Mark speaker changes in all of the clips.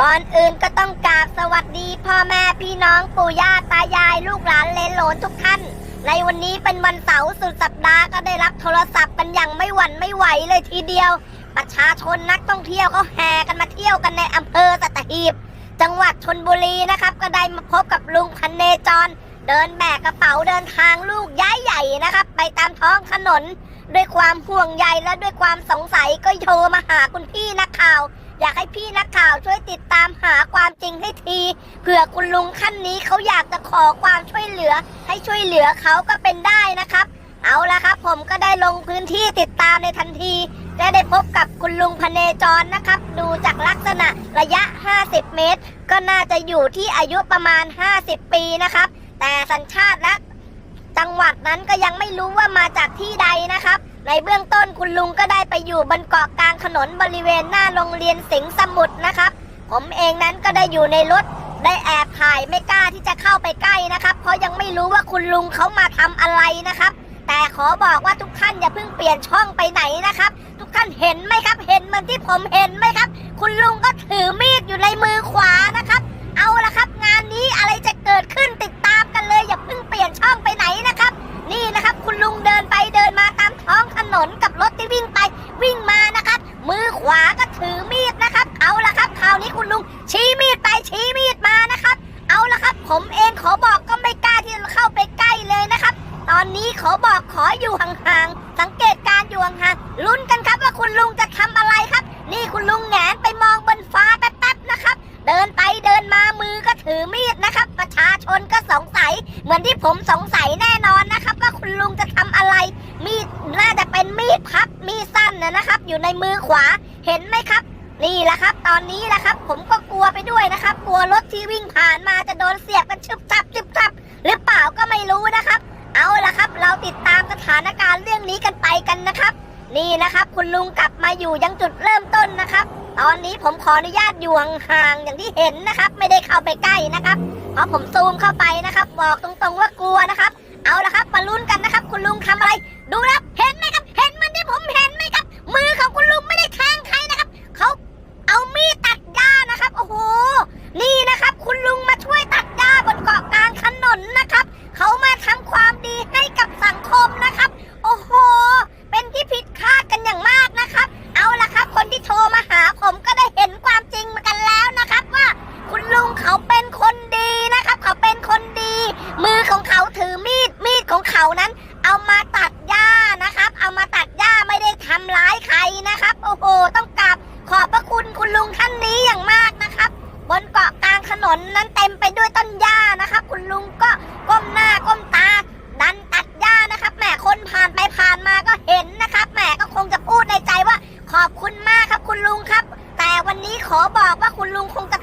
Speaker 1: ก่อนอื่นก็ต้องกราบสวัสดีพ่อแม่พี่น้องปู่ย่าตายายลูกหลานเลนโหลนทุกท่าน ในวันนี้เป็นวันเสาร์สุดสัปดาห์ก็ได้รับโทรศัพท์กันอย่างไม่หวั่นไม่ไหวเลยทีเดียว ประชาชนนักท่องเที่ยวเขาแห่กันมาเที่ยวกันในอำเภอสัตหีบ จังหวัดชนบุรีนะครับ ก็ได้มาพบกับลุงพันเนจร เดินแบกกระเป๋าเดินทางลูกย้ายใหญ่นะครับ ไปตามท้องถนน ด้วยความห่วงใยและด้วยความสงสัยก็โทรมาหาคุณพี่นักข่าว อยากให้พี่นักข่าวช่วยติดตามหาความจริงให้ทีเผื่อคุณลุงขั้นนี้เขาอยากจะขอความช่วยเหลือ ให้ช่วยเหลือเขาก็เป็นได้นะครับ เอาละครับ ผมก็ได้ลงพื้นที่ติดตามในทันที และได้พบกับคุณลุงพเนจรนะครับ ดูจากลักษณะระยะ 50 เมตร ก็น่าจะอยู่ที่อายุประมาณ 50 ปีนะครับ แต่สัญชาติและ นั้นก็ยังไม่รู้ว่ามาจากที่ใดนะครับ ในเบื้องต้นคุณลุงก็ได้ไปอยู่บนเกาะกลางถนนบริเวณหน้าโรงเรียนสิงห์สมุทรนะครับ ผมเองนั้นก็ได้อยู่ในรถได้แอบถ่ายไม่กล้าที่จะเข้าไปใกล้นะครับ เพราะยังไม่รู้ว่าคุณลุงเขามาทำอะไรนะครับ แต่ขอบอกว่าทุกท่านอย่าเพิ่งเปลี่ยนช่องไปไหนนะครับ ทุกท่านเห็นไหมครับ เห็นเหมือนที่ผมเห็นไหมครับ คุณลุงก็ถือมีดอยู่ในมือขวานะครับ เอาละครับ งานนี้อะไรจะเกิดขึ้นติด นไปเดินมาตามท้องถนนกับรถที่วิ่งไปวิ่งมานะครับ มือขวาก็ถือมีดนะครับ เอาละครับคราวนี้คุณลุงชี้มีดไปชี้มีดมานะครับ เอาละครับ ผมเองขอบอกก็ไม่กล้าที่จะเข้าไปใกล้เลยนะครับ ตอนนี้ขอบอกขออยู่ห่างๆสังเกตการอยู่ห่างๆลุ้นกันครับว่าคุณลุงจะทำอะไรครับ นี่คุณลุงแงนไปมองบนฟ้าแป๊บๆนะครับ เดินไปเดินมามือก็ถือมีดนะครับ ประชาชนก็สงสัย เหมือนที่ผมสงสัยแน่ มีดพับ มีสั้นนะนะครับ อยู่ในมือขวาเห็นไหมครับ นี่แหละครับ ตอนนี้แหละครับ ผมก็กลัวไปด้วยนะครับ กลัวรถที่วิ่งผ่านมาจะโดนเสียบกันชึบชับชึบชับหรือเปล่าก็ไม่รู้นะครับ เอาละครับ เราติดตามสถานการณ์เรื่องนี้กันไปกันนะครับ นี่นะครับ คุณลุงกลับมาอยู่ยังจุดเริ่มต้นนะครับ ตอนนี้ผมขออนุญาตอยู่ห่างๆอย่างที่เห็นนะครับ ไม่ได้เข้าไปใกล้นะครับเพราะผมซูมเข้าไปนะครับ บอกตรงๆว่ากลัวนะครับ เอาละครับมาลุ้นกันนะครับ คุณลุงทำอะไร ดูนะครับเห็นไหม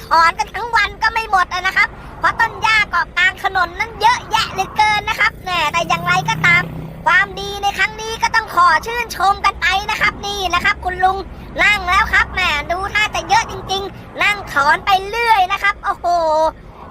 Speaker 1: ถอนกันทั้งวันก็ไม่หมดอะนะครับ เพราะต้นหญ้าเกาะกลางถนนนั้นเยอะแยะเหลือเกินนะครับแหมแต่อย่างไรก็ตาม ความดีในครั้งนี้ก็ต้องขอชื่นชมกันไปนะครับ นี่นะครับ คุณลุงนั่งแล้วครับแหมดูท่าจะเยอะจริง ๆ นั่งถอนไปเรื่อยนะครับ โอ้โห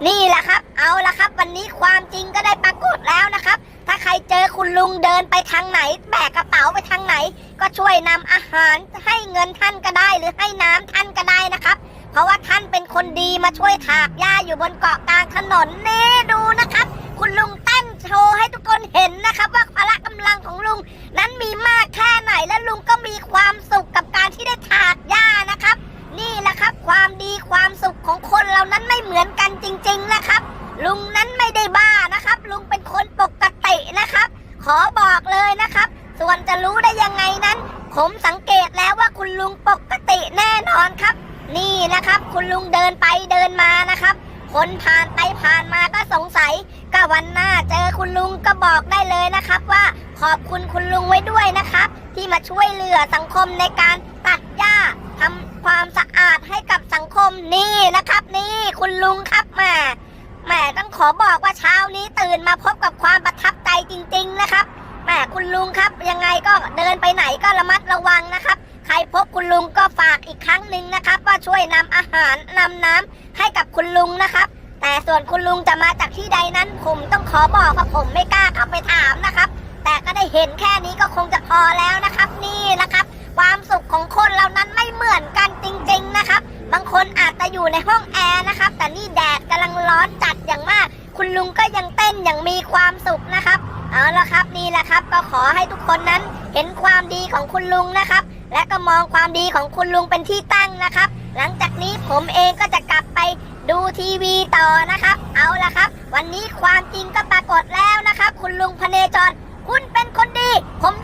Speaker 1: นี่แหละครับ เอาละครับ วันนี้ความจริงก็ได้ปรากฏแล้วนะครับ ถ้าใครเจอคุณลุงเดินไปทางไหน แบกกระเป๋าไปทางไหน ก็ช่วยนำอาหารให้เงินท่านก็ได้ หรือให้น้ำท่านก็ได้นะครับ ราะว่าท่านเป็นคนดีมาช่วยถากหญ้าอยู่บนเกาะกลางถนนนี่ดูนะครับ คุณลุงเต้นโชว์ให้ทุกคนเห็นนะครับว่าพละกำลังของลุงนั้นมีมากแค่ไหนและลุงก็มีความสุขกับการที่ได้ถากหญ้านะครับ นี่แหละครับความดีความสุขของคนเรานั้นไม่เหมือนกันจริง ๆนะครับ ลุงนั้นไม่ได้บ้านะครับ ลุงเป็นคนปกตินะครับ ขอบอกเลยนะครับ ส่วนจะรู้ได้ยังไงนั้น ผมสังเกตแล้วว่าคุณลุงปกติแน่นอนครับ นี่นะครับ คุณลุงเดินไปเดินมานะครับ คนผ่านไปผ่านมาก็สงสัยก็วันหน้าเจอคุณลุงก็บอกได้เลยนะครับ ว่าขอบคุณคุณลุงไว้ด้วยนะครับ ที่มาช่วยเหลือสังคมในการตัดหญ้าทำความสะอาดให้กับสังคมนี่นะครับ นี่คุณลุงครับแหมแหมต้องขอบอกว่าเช้านี้ตื่นมาพบกับความประทับใจจริง ๆ นะครับแหมคุณลุงครับยังไงก็เดินไปไหนก็ระมัดระวังนะครับ ใครพบคุณลุงก็ฝากอีกครั้งหนึ่งนะครับ ว่าช่วยนำอาหารนำน้ำให้กับคุณลุงนะครับ แต่ส่วนคุณลุงจะมาจากที่ใดนั้น ผมต้องขอบอกว่าผมไม่กล้าเข้าไปถามนะครับ แต่ก็ได้เห็นแค่นี้ก็คงจะพอแล้วนะครับ นี่นะครับ ความสุขของคนเรานั้นไม่เหมือนกันจริง ๆนะครับ บางคนอาจจะอยู่ในห้องแอร์นะครับ แต่นี่แดดกำลังร้อนจัดอย่างมาก คุณลุงก็ยังเต้นอย่างมีความสุขนะครับ เอาละครับนี่แหละครับ ก็ขอให้ทุกคนนั้นเห็นความดีของคุณลุงนะครับ และก็มองความดีของคุณลุงเป็นที่ตั้งนะครับ หลังจากนี้ผมเองก็จะกลับไปดูทีวีต่อนะครับ เอาละครับ วันนี้ความจริงก็ปรากฏแล้วนะครับ คุณลุงพเนจร คุณเป็นคนดี ผม